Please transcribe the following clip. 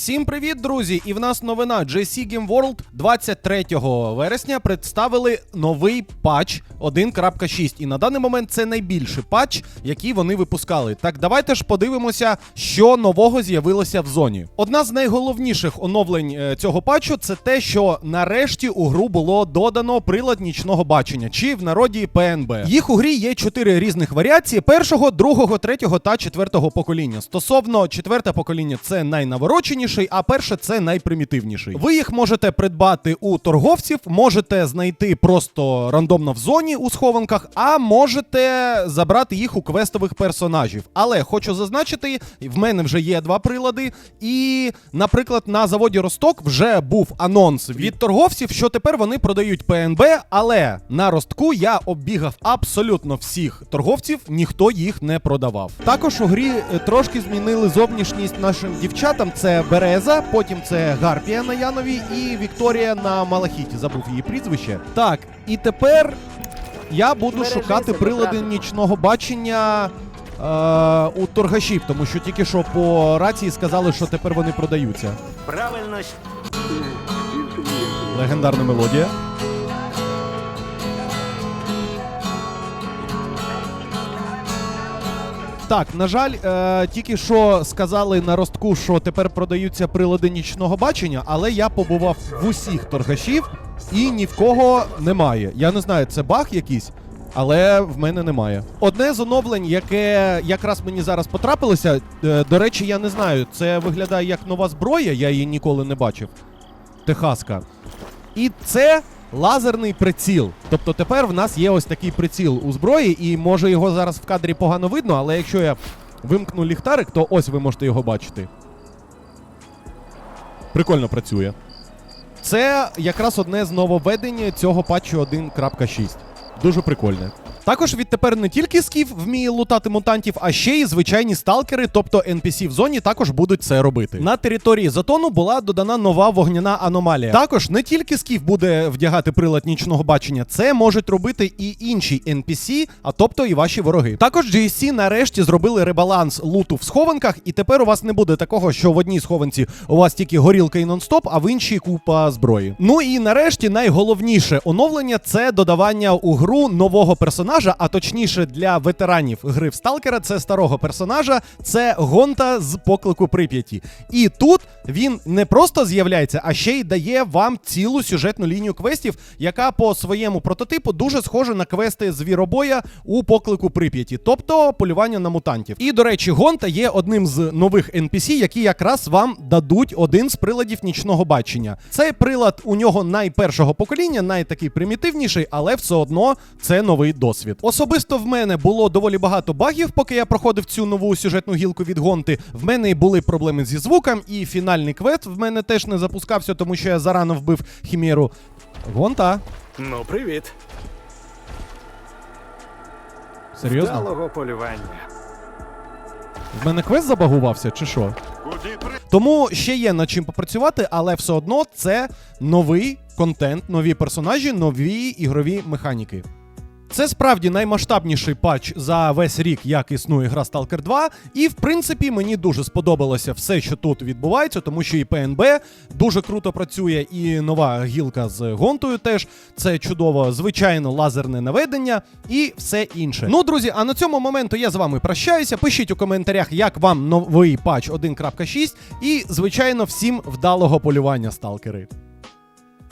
Всім привіт, друзі! І в нас новина JC Game World 23 вересня представили новий патч 1.6. І на даний момент це найбільший патч, який вони випускали. Так давайте ж подивимося, що нового з'явилося в зоні. Одна з найголовніших оновлень е, цього патчу це те, що нарешті у гру було додано прилад нічного бачення, чи в народі ПНБ. Їх у грі є чотири різних варіації: першого, другого, третього та четвертого покоління. Стосовно четверте покоління, це найнавороченіший, а перше це найпримітивніший. Ви їх можете придбати у торговців, можете знайти просто рандомно в зоні у схованках, а можете забрати їх у квестових персонажів. Але хочу зазначити, в мене вже є два прилади. І, наприклад, на заводі Росток вже був анонс від торговців, що тепер вони продають ПНБ, але на ростку я оббігав абсолютно всіх торговців, ніхто їх не продавав. Також у грі е, трошки змінили зовнішність нашим дівчатам. Це Береза, потім це Гарпія на Янові і Вікторія на Малахіті. Забув її прізвище. Так, і тепер я буду Бережися, шукати прилади правда. нічного бачення. е, У торгашів, тому що тільки що по рації сказали, що тепер вони продаються. Правильно, Легендарна мелодія. Так, на жаль, е, тільки що сказали на ростку, що тепер продаються прилади нічного бачення, але я побував в усіх торгашів і ні в кого немає. Я не знаю, це баг якийсь. Але в мене немає. Одне з оновлень, яке якраз мені зараз потрапилося. е, до речі, я не знаю. Це виглядає як нова зброя, я її ніколи не бачив. Техаска. І це лазерний приціл. Тобто тепер в нас є ось такий приціл у зброї, і може його зараз в кадрі погано видно, але якщо я вимкну ліхтарик, то ось ви можете його бачити. Прикольно працює. Це якраз одне з нововведень цього патчу 1.6. Дуже прикольне. Також відтепер не тільки скіф вміє лутати мутантів, а ще й звичайні сталкери, тобто NPC в зоні, також будуть це робити. На території Затону була додана нова вогняна аномалія. Також не тільки скіф буде вдягати прилад нічного бачення, це можуть робити і інші NPC, а тобто і ваші вороги. Також GSC нарешті зробили ребаланс луту в схованках, і тепер у вас не буде такого, що в одній схованці у вас тільки горілка і нон-стоп, а в іншій купа зброї. Ну і нарешті найголовніше оновлення це додавання у гру нового персонажа, а точніше для ветеранів гри в Сталкера, це старого персонажа, це Гонта з поклику Прип'яті. І тут він не просто з'являється, а ще й дає вам цілу сюжетну лінію квестів, яка по своєму прототипу дуже схожа на квести звіробоя у поклику Прип'яті, тобто полювання на мутантів. І до речі, Гонта є одним з нових NPC, які якраз вам дадуть один з приладів нічного бачення. Цей прилад у нього найпершого покоління, найтакий примітивніший, але все одно це новий досвід. Особисто в мене було доволі багато багів, поки я проходив цю нову сюжетну гілку від Гонти. В мене і були проблеми зі звуком, і фінальний квест в мене теж не запускався, тому що я зарано вбив хімеру. Гонта. Ну, привіт. Серйозно? Вдалого полювання. В мене квест забагувався, чи що? Тому ще є над чим попрацювати, але все одно це новий контент, нові персонажі, нові ігрові механіки. Це справді наймасштабніший патч за весь рік, як існує гра Stalker 2. І в принципі мені дуже сподобалося все, що тут відбувається, тому що і ПНБ дуже круто працює, і нова гілка з гонтою теж це чудово, звичайно, лазерне наведення і все інше. Ну, друзі, а на цьому моменту я з вами прощаюся. Пишіть у коментарях, як вам новий патч 1.6, і звичайно, всім вдалого полювання, сталкери.